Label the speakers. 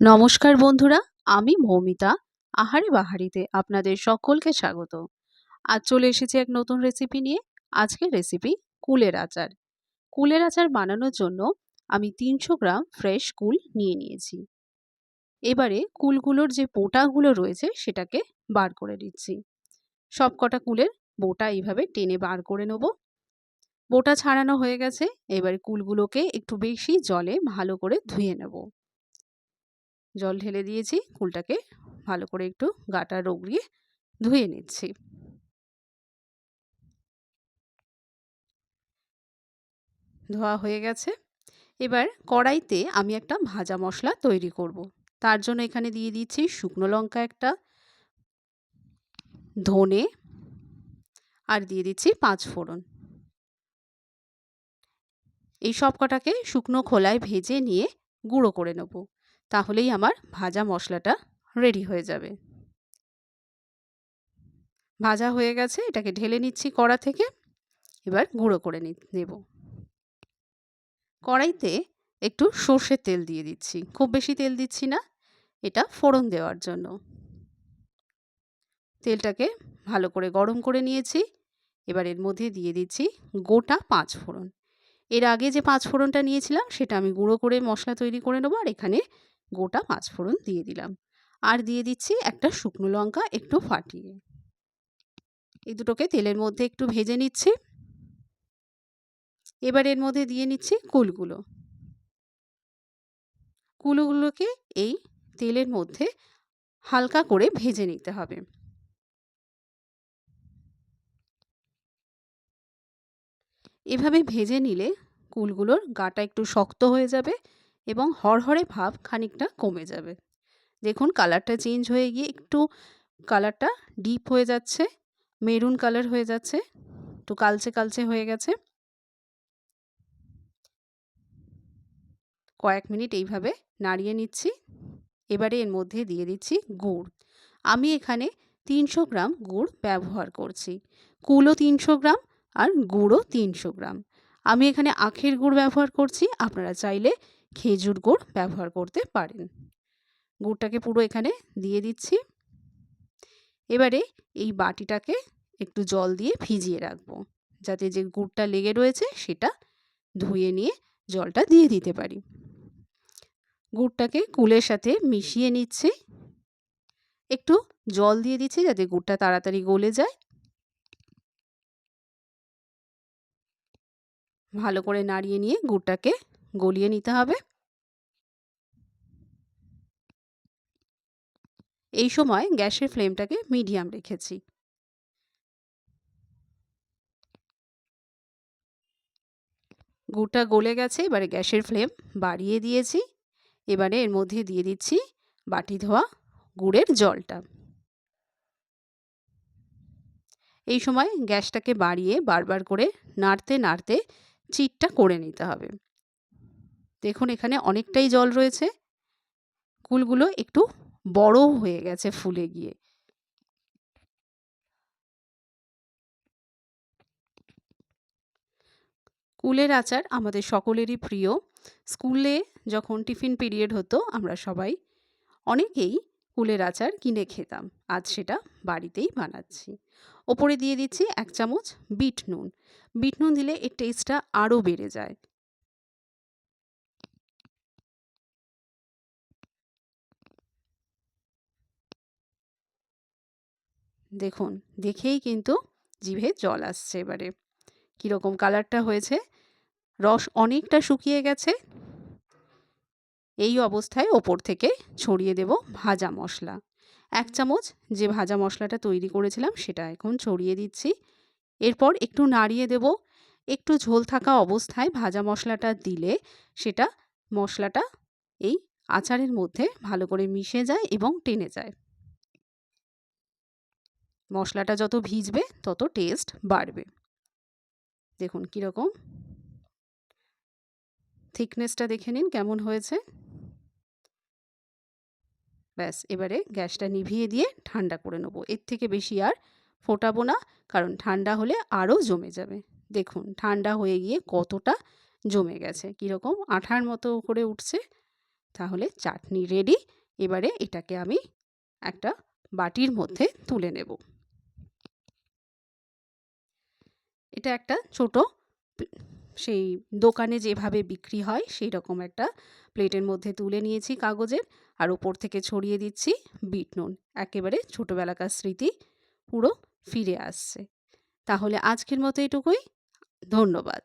Speaker 1: নমস্কার বন্ধুরা, আমি মৌমিতা, আহারে বাহারিতে আপনাদের সকলকে স্বাগত। আজ চলে এসেছি এক নতুন রেসিপি নিয়ে আজকের রেসিপি কুলের আচার। কুলের আচার বানানোর জন্য আমি তিনশো গ্রাম ফ্রেশ কুল নিয়ে নিয়েছি। এবারে কুলগুলোর যে বোটাগুলো রয়েছে, সেটাকে বার করে দিচ্ছি সব কটা কুলের বোটা এইভাবে টেনে বার করে নেব। বোটা ছাড়ানো হয়ে গেছে, এবারে কুলগুলোকে একটু বেশি জলে ভালো করে ধুয়ে নেব। জল ঢেলে দিয়েছি, কুলটাকে ভালো করে একটু গাটা রগড়িয়ে ধুয়ে নিচ্ছি। ধোয়া হয়ে গেছে। এবার কড়াইতে আমি একটা ভাজা মশলা তৈরি করব। তার জন্য এখানে দিয়ে দিচ্ছি শুকনো লঙ্কা একটা, ধনে, আর দিয়ে দিচ্ছি পাঁচ ফোড়ন। এই সব কটাকে শুকনো খোলায় ভেজে নিয়ে গুঁড়ো করে নেব। তাহলেই আমার ভাজা মশলাটা রেডি হয়ে যাবে। ভাজা হয়ে গেছে, এটাকে ঢেলে নিচ্ছি কড়া থেকে। এবার গুঁড়ো করে নেব। কড়াইতে একটু সর্ষের তেল দিয়ে দিচ্ছি। খুব বেশি তেল দিচ্ছি না, এটা ফোড়ন দেওয়ার জন্য। তেলটাকে ভালো করে গরম করে নিয়েছি। এবার এর মধ্যে দিয়ে দিচ্ছি গোটা পাঁচ ফোড়ন। এর আগে যে পাঁচ ফোড়নটা নিয়েছিলাম, সেটা আমি গুঁড়ো করে মশলা তৈরি করে নেব, আর এখানে গোটা পাঁচ ফোড়ন দিয়ে দিলাম। আর দিয়ে দিচ্ছি একটা শুকনো লঙ্কা একটু ফাটিয়ে। এই দুটোকে তেলের মধ্যে একটু ভেজে নিচ্ছি। এবার এর মধ্যে দিয়ে নিচ্ছি কুলগুলো। কুলগুলোকে এই তেলের মধ্যে হালকা করে ভেজে নিতে হবে। এভাবে ভেজে নিলে কুলগুলোর গাটা একটু শক্ত হয়ে যাবে। এবং হরহরে ভাব খানিকটা কমে যাবে। দেখুন কালারটা চেঞ্জ হয়ে গিয়ে একটু কালারটা ডিপ হয়ে যাচ্ছে মেরুন কালার হয়ে যাচ্ছে একটু কালচে কালচে হয়ে গেছে। কয়েক মিনিট এইভাবে নাড়িয়ে নিচ্ছি। এবারে এর মধ্যে দিয়ে দিচ্ছি গুড়। আমি এখানে তিনশো গ্রাম গুড় ব্যবহার করছি। কুলও তিনশো গ্রাম আর গুঁড়ও তিনশো গ্রাম। আমি এখানে আখের গুড় ব্যবহার করছি। আপনারা চাইলে খেজুর গুড় ব্যবহার করতে পারেন। গুড়টাকে পুরো এখানে দিয়ে দিচ্ছি। এবারে এই বাটিটাকে একটু জল দিয়ে ভিজিয়ে রাখব, যাতে যে গুড়টা লেগে রয়েছে সেটা ধুয়ে নিয়ে জলটা দিয়ে দিতে পারি। গুড়টাকে কুলের সাথে মিশিয়ে নিচ্ছি। একটু জল দিয়ে দিচ্ছি যাতে গুড়টা তাড়াতাড়ি গলে যায়। ভালো করে নাড়িয়ে নিয়ে গুড়টাকে গলিয়ে নিতে হবে। এই সময় গ্যাসের ফ্লেমটাকে মিডিয়াম রেখেছি। গুড়টা গলে গেছে, এবারে গ্যাসের ফ্লেম বাড়িয়ে দিয়েছি। এবারে এর মধ্যে দিয়ে দিচ্ছি বাটি ধোয়া গুড়ের জলটা। এই সময় গ্যাসটাকে বাড়িয়ে বারবার করে নাড়তে নাড়তে চিটটা করে নিতে হবে। দেখুন এখানে অনেকটাই জল রয়েছে। কুলগুলো একটু বড় হয়ে গেছে ফুলে গিয়ে। কুলের আচার আমাদের সকলেরই প্রিয়। স্কুলে যখন টিফিন পিরিয়ড হতো, আমরা সবাই অনেকেই কুলের আচার কিনে খেতাম। আজ সেটা বাড়িতেই বানাচ্ছি। ওপরে দিয়ে দিচ্ছি এক চামচ বিট নুন। বিট নুন দিলে এর টেস্টটা আরও বেড়ে যায়। দেখুন, দেখেই কিন্তু জিভে জল আসছে এবারে। কীরকম কালারটা হয়েছে? রস অনেকটা শুকিয়ে গেছে। এই অবস্থায় ওপর থেকে ছড়িয়ে দেব ভাজা মশলা। এক চামচ যে ভাজা মশলাটা তৈরি করেছিলাম সেটা এখন ছড়িয়ে দিচ্ছি। এরপর একটু নাড়িয়ে দেব। একটু ঝোল থাকা অবস্থায় ভাজা মশলাটা দিলে সেটা মশলাটা এই আচারের মধ্যে ভালো করে মিশে যায় এবং টেনে যায়। মশলাটা যত ভিজবে, তত টেস্ট বাড়বে। দেখুন কীরকম থিকনেসটা দেখে নিন কেমন হয়েছে। ব্যাস, এবারে গ্যাসটা নিভিয়ে দিয়ে ঠান্ডা করে নেব। এর থেকে বেশি আর ফোটাবো না, কারণ ঠান্ডা হলে আরও জমে যাবে। দেখুন, ঠান্ডা হয়ে গিয়ে কতটা জমে গেছে কীরকম আঠার মতো করে উঠছে। তাহলে চাটনি রেডি এবারে এটাকে আমি একটা বাটির মধ্যে তুলে নেব। এটা একটা ছোট সেই দোকানে যেভাবে বিক্রি হয়, সেই রকম একটা প্লেটের মধ্যে তুলে নিয়েছি কাগজের আর ওপর থেকে ছড়িয়ে দিচ্ছি বিট নুন। একেবারে ছোটোবেলাকার স্মৃতি পুরো ফিরে আসছে। তাহলে আজকের মতো এটুকুই। ধন্যবাদ।